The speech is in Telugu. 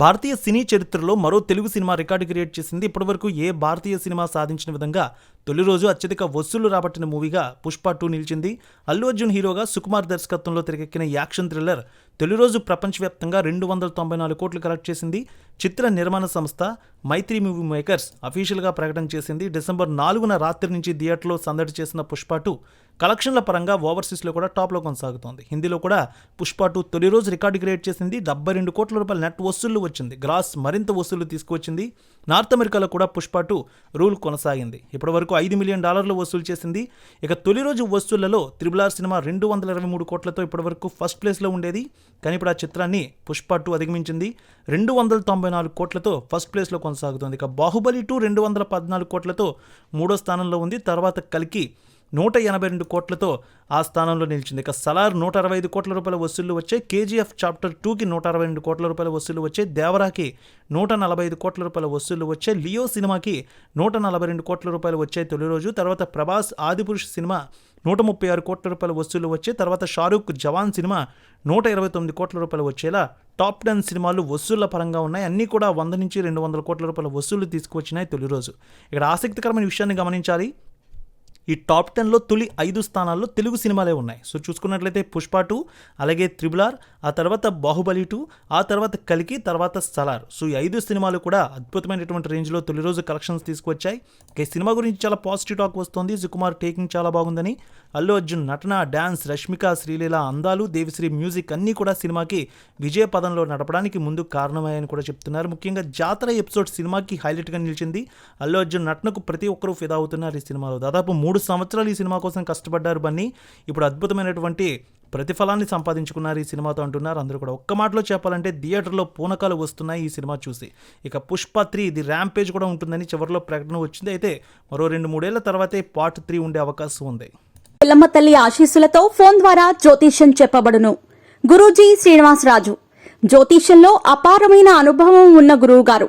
భారతీయ సినీ చరిత్రలో మరో తెలుగు సినిమా రికార్డు క్రియేట్ చేసింది. ఇప్పటివరకు ఏ భారతీయ సినిమా సాధించిన విధంగా తొలి రోజు అత్యధిక వసూళ్ళు రాబట్టిన మూవీగా పుష్ప టూ నిలిచింది. అల్లు అర్జున్ హీరోగా సుకుమార్ దర్శకత్వంలో తెరకెక్కిన యాక్షన్ థ్రిల్లర్ తొలి రోజు ప్రపంచవ్యాప్తంగా రెండు వందల తొంభై నాలుగు కోట్లు కలెక్ట్ చేసింది. చిత్ర నిర్మాణ సంస్థ మైత్రి మూవీ మేకర్స్ అఫీషియల్గా ప్రకటన చేసింది డిసెంబర్ నాలుగున రాత్రి నుంచి థియేటర్లో సందడి చేసిన పుష్ప టూ కలెక్షన్ల పరంగా ఓవర్సీస్లో కూడా టాప్లో కొనసాగుతోంది. హిందీలో కూడా పుష్ప టూ తొలి రోజు రికార్డు క్రియేట్ చేసింది డెబ్బై రెండు కోట్ల రూపాయల నెట్ వసూళ్ళు వచ్చింది. గ్రాస్ మరింత వసూళ్ళు తీసుకువచ్చింది. నార్త్ అమెరికాలో కూడా పుష్ప టూ రూల్ కొనసాగింది. ఇప్పటివరకు ఐదు మిలియన్ డాలర్లు వసూలు చేసింది. ఇక తొలి రోజు వసూళ్ళలో త్రిబుల్ ఆర్ సినిమా రెండు వందల ఇరవై మూడు కోట్లతో ఇప్పటివరకు ఫస్ట్ ప్లేస్లో ఉండేది. కానీ ఇప్పుడు ఆ చిత్రాన్ని పుష్ప టూ అధిగమించింది. రెండు వందల తొంభై నాలుగు కోట్లతో ఫస్ట్ ప్లేస్లో కొనసాగుతోంది. ఇక బాహుబలి టూ రెండు వందల పద్నాలుగు కోట్లతో మూడో స్థానంలో ఉంది. తర్వాత కలికి నూట ఎనభై రెండు కోట్లతో ఆ స్థానంలో నిలిచింది. ఇక సలార్ నూట అరవై ఐదు కోట్ల రూపాయల వసూళ్ళు వచ్చాయి. కేజీఎఫ్ చాప్టర్ టూకి నూట అరవై రెండు కోట్ల రూపాయల వసూళ్ళు వచ్చాయి. దేవరాకి నూట నలభై ఐదు కోట్ల రూపాయల వసూళ్ళు వచ్చాయి. లియో సినిమాకి నూట నలభై రెండు కోట్ల రూపాయలు వచ్చాయి తొలి రోజు. తర్వాత ప్రభాస్ ఆదిపురుష్ సినిమా నూట ముప్పై ఆరు కోట్ల రూపాయల వసూళ్ళు వచ్చాయి. తర్వాత షారూక్ జవాన్ సినిమా నూట ఇరవై తొమ్మిది కోట్ల రూపాయలు వచ్చేలా టాప్ టెన్ సినిమాలు వసూళ్ళ పరంగా ఉన్నాయి. అన్నీ కూడా వంద నుంచి రెండు వందల కోట్ల రూపాయల వసూళ్ళు తీసుకువచ్చినాయి తొలి రోజు. ఇక్కడ ఆసక్తికరమైన విషయాన్ని గమనించాలి. ఈ టాప్ టెన్లో తొలి ఐదు స్థానాల్లో తెలుగు సినిమాలే ఉన్నాయి. సో చూసుకున్నట్లయితే పుష్ప టూ అలాగే త్రిబులార్ ఆ తర్వాత బాహుబలి టూ ఆ తర్వాత కలికి తర్వాత సలార్. సో ఈ ఐదు సినిమాలు కూడా అద్భుతమైనటువంటి రేంజ్లో తొలి రోజు కలెక్షన్స్ తీసుకొచ్చాయి ఈ సినిమా గురించి చాలా పాజిటివ్ టాక్ వస్తుంది. సుకుమార్ టేకింగ్ చాలా బాగుందని అల్లు అర్జున్ నటన డ్యాన్స్ రష్మిక శ్రీలీల అందాలు దేవిశ్రీ మ్యూజిక్ అన్నీ కూడా సినిమాకి విజయ పదంలో నడపడానికి ముందు కారణమయ్యాయని కూడా చెప్తున్నారు. ముఖ్యంగా జాతర ఎపిసోడ్ సినిమాకి హైలైట్గా నిలిచింది. అల్లు అర్జున్ నటనకు ప్రతి ఒక్కరూ ఫిదా అవుతున్నారు ఈ సినిమాలో. దాదాపు మూడు సంవత్సరాలు ఈ సినిమా కోసం కష్టపడ్డారు బన్నీ. ఇప్పుడు అద్భుతమైనటువంటి ప్రతిఫలాన్ని సంపాదించుకున్నారు ఈ సినిమాతో అంటున్నారు. అందరూ కూడా ఒక్క మాటలో చెప్పాలంటే థియేటర్లో పూనకాలు వస్తున్నాయి ఈ సినిమా చూసి. ఇక పుష్ప త్రీ ఇది ర్యాంపేజ్ కూడా ఉంటుందని చివరిలో ప్రకటన వచ్చింది. అయితే మరో రెండు మూడేళ్ళ తర్వాతే పార్ట్ త్రీ ఉండే అవకాశం ఉంది. పిల్లమ్మ తల్లి ఆశీస్సులతో ఫోన్ ద్వారా జ్యోతిష్యం చెప్పబడును. గురూజీ శ్రీనివాసరాజు. జ్యోతిష్యంలో అపారమైన అనుభవం ఉన్న గురువు గారు